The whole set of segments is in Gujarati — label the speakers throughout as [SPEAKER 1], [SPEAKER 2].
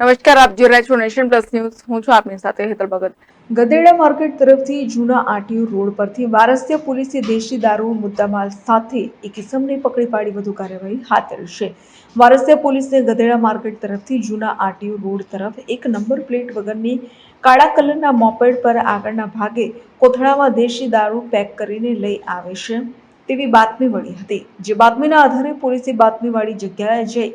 [SPEAKER 1] નમસ્કાર, આપ જોઈ રહ્યા છો નેશન પ્લસ ન્યૂઝ. હું છું આપની સાથે હેતલ ભગત. ગધેડા માર્કેટ તરફથી જૂના આટીયુ રોડ પરથી વારસ્ય પોલીસે દેશી દારૂ મુદ્દામાલ સાથે એક ઇસમને પકડી પાડી વધુ કાર્યવાહી હાથ ધરી છે. વારસ્ય પોલીસે ગધેડા માર્કેટ તરફથી જૂના આટીયુ રોડ તરફ એક નંબર પ્લેટ વગરની કાળા કલરના મોપેડ પર આગળના ભાગે કોથળામાં દેશી દારૂ પેક કરીને લઈ આવે છે. તેવી બાતમી મળી હતી. જે બાતમીના આધારે પોલીસે બાતમીવાળી જગ્યાએ જઈ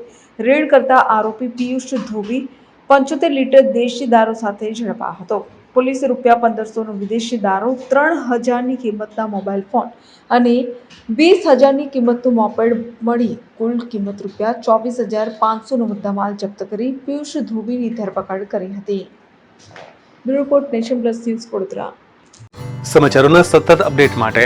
[SPEAKER 1] રેડ કરતા આરોપી પિયુષ ધોબી પંચોતેર લીટર દેશી દારૂ સાથે ઝડપાયો હતો. પોલીસે રૂપિયા પંદરસોનો વિદેશી દારૂ, ત્રણ હજારની કિંમતના મોબાઈલ ફોન અને વીસ હજારની કિંમતનું મોપેડ મળી કુલ કિંમત રૂપિયા ચોવીસ હજાર પાંચસોનો મુદ્દામાલ જપ્ત કરી પિયુષ ધોબીની ધરપકડ કરી હતી. Bureau Nation Plus News Vadodara.
[SPEAKER 2] સમાચારોના સતત અપડેટ માટે